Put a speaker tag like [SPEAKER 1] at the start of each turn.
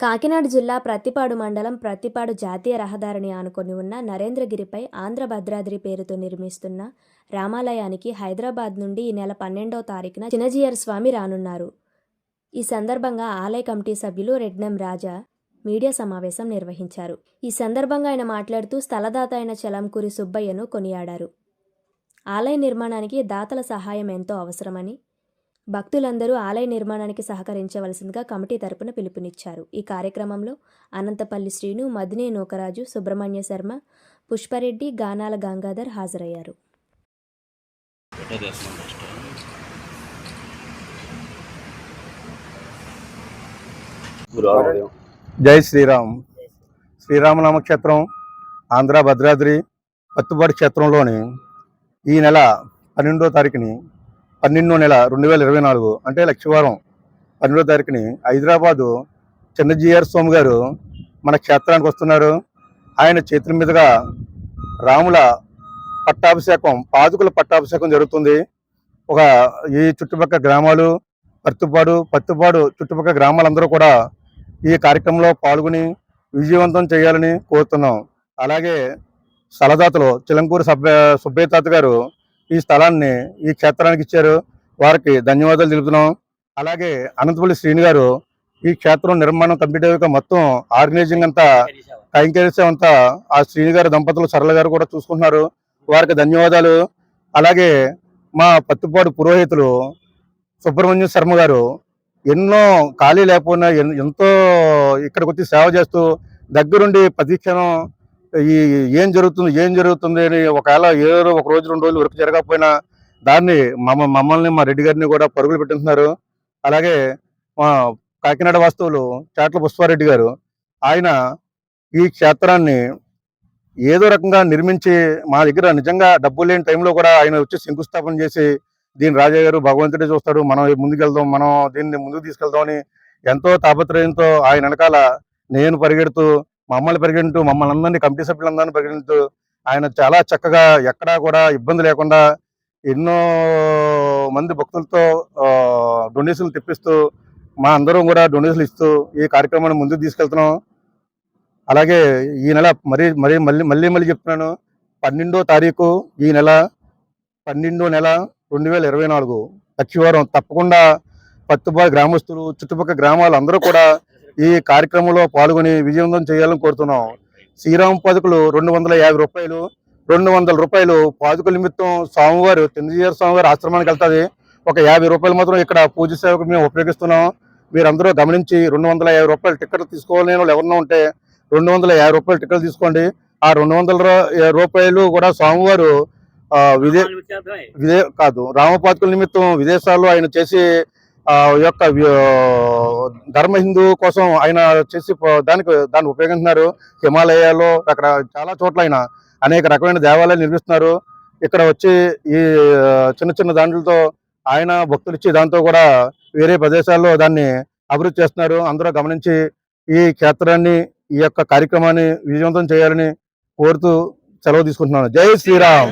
[SPEAKER 1] కాకినాడ జిల్లా ప్రత్తిపాడు మండలం ప్రత్తిపాడు జాతీయ రహదారిని ఆనుకొని ఉన్న నరేంద్రగిరిపై ఆంధ్ర భద్రాద్రి పేరుతో నిర్మిస్తున్న రామాలయానికి హైదరాబాద్ నుండి ఈ నెల పన్నెండవ తారీఖున చినజీయర్ స్వామి రానున్నారు. ఈ సందర్భంగా ఆలయ కమిటీ సభ్యులు రెడ్నం రాజా మీడియా సమావేశం నిర్వహించారు. ఈ సందర్భంగా ఆయన మాట్లాడుతూ స్థలదాత అయిన చలంకూరి సుబ్బయ్యను కొనియాడారు. ఆలయ నిర్మాణానికి దాతల సహాయం ఎంతో అవసరమని భక్తులందరూ ఆలయ నిర్మాణానికి సహకరించవలసిందిగా కమిటీ తరపున పిలుపునిచ్చారు. ఈ కార్యక్రమంలో అనంతపల్లి శ్రీను మదినే నూకరాజు సుబ్రహ్మణ్య శర్మ పుష్పరెడ్డి గానాల గంగాధర్ హాజరయ్యారు.
[SPEAKER 2] జై శ్రీరామ్. శ్రీరామనామ క్షేత్రం ఆంధ్ర భద్రాద్రి పత్తుపాటి క్షేత్రంలోని ఈ నెల పన్నెండో తారీఖుని పన్నెండో నెల రెండు వేల ఇరవై నాలుగు అంటే లక్షవారం పన్నెండో తారీఖుని హైదరాబాదు చిన్నజీఆర్ స్వామి గారు మన క్షేత్రానికి వస్తున్నారు. ఆయన చేతుల మీదుగా రాముల పట్టాభిషేకం పాదుకుల పట్టాభిషేకం జరుగుతుంది. ఒక ఈ చుట్టుపక్కల గ్రామాలు పత్తుపాడు పత్తిపాడు చుట్టుపక్కల గ్రామాలందరూ కూడా ఈ కార్యక్రమంలో పాల్గొని విజయవంతం చేయాలని కోరుతున్నాం. అలాగే సలదాతలో చిలంకూరు సబ్బ సుబ్బయ్య తాత గారు ఈ స్థలాన్ని ఈ క్షేత్రానికి ఇచ్చారు. వారికి ధన్యవాదాలు తెలుపుతున్నాం. అలాగే అనంతపల్లి శ్రీని గారు ఈ క్షేత్రం నిర్మాణం కంప్లీట్ అయ్యాక మొత్తం ఆర్గనైజింగ్ అంతా కైంకర్యం అంతా ఆ శ్రీని గారు దంపతులు సరళ గారు కూడా చూసుకుంటున్నారు. వారికి ధన్యవాదాలు. అలాగే మా పత్తిపాడు పురోహితులు సుబ్రహ్మణ్యం శర్మ గారు ఎన్నో ఖాళీ లేకపోయినా ఎంతో ఇక్కడికి వచ్చి సేవ చేస్తూ దగ్గరుండి ప్రతిక్షణం ఈ ఏం జరుగుతుంది ఏం జరుగుతుంది అని ఒకవేళ ఏదో ఒక రోజు రెండు రోజులు వర్క్ జరగకపోయినా దాన్ని మమ్మ మమ్మల్ని మా రెడ్డి గారిని కూడా పరుగులు పెట్టిస్తున్నారు అలాగే మా కాకినాడ వాస్తవులు చాట్ల పుష్పారెడ్డి గారు ఆయన ఈ క్షేత్రాన్ని ఏదో రకంగా నిర్మించి మా దగ్గర నిజంగా డబ్బు లేని టైంలో కూడా ఆయన వచ్చి శంకుస్థాపన చేసి దీని రాజా గారు భగవంతుడే చూస్తాడు మనం ముందుకెళ్దాం మనం దీన్ని ముందుకు తీసుకెళ్దామని ఎంతో తాపత్రయంతో ఆయన వెనకాల నేను పరిగెడుతూ మమ్మల్ని పరిగెడుతూ మమ్మల్ని అందరినీ కమిటీ సభ్యులందరినీ పరిగెడుతూ ఆయన చాలా చక్కగా ఎక్కడా కూడా ఇబ్బంది లేకుండా ఎన్నో మంది భక్తులతో డొనేషన్లు తెప్పిస్తూ మా అందరం కూడా డొనేషన్లు ఇస్తూ ఈ కార్యక్రమాన్ని ముందుకు తీసుకెళ్తున్నాం. అలాగే ఈ నెల మరీ మరీ మళ్ళీ మళ్ళీ మళ్ళీ చెప్తున్నాను. పన్నెండో తారీఖు ఈ నెల పన్నెండో నెల రెండు వేల ఇరవై నాలుగు. లక్షవారం తప్పకుండా పత్తుపాడు గ్రామస్తులు చుట్టుపక్కల గ్రామాలు అందరూ కూడా ఈ కార్యక్రమంలో పాల్గొని విజయవంతం చేయాలని కోరుతున్నాం. శ్రీరామ పాదుకులు రెండు వందల యాభై రూపాయలు రెండు వందల రూపాయలు పాదుకుల నిమిత్తం స్వామివారు చంద్రజీఆర్ స్వామివారి ఆశ్రమానికి వెళ్తుంది. ఒక యాభై రూపాయలు మాత్రం ఇక్కడ పూజ సేవకు మేము ఉపయోగిస్తున్నాం. మీరందరూ గమనించి రెండు వందల యాభై రూపాయలు టికెట్ తీసుకోవాలని వాళ్ళు ఎవరన్నా ఉంటే రెండు వందల యాభై రూపాయలు టికెట్ తీసుకోండి. ఆ రెండు వందల రూపాయలు కూడా స్వామివారు విదే విదే కాదు రామపాతుకుల నిమిత్తం విదేశాల్లో ఆయన చేసి ఆ యొక్క ధర్మ హిందూ కోసం ఆయన చేసి దానికి దాన్ని ఉపయోగిస్తున్నారు. హిమాలయాల్లో అక్కడ చాలా చోట్ల ఆయన అనేక రకమైన దేవాలయాలు నిర్మిస్తున్నారు. ఇక్కడ వచ్చి ఈ చిన్న చిన్న దాంట్లతో ఆయన భక్తులు ఇచ్చి దాంతో కూడా వేరే ప్రదేశాల్లో దాన్ని అభివృద్ధి చేస్తున్నారు. అందరూ గమనించి ఈ క్షేత్రాన్ని ఈ యొక్క కార్యక్రమాన్ని విజయవంతం చేయాలని కోరుతూ సెలవు తీసుకుంటున్నాను. జై శ్రీరామ్.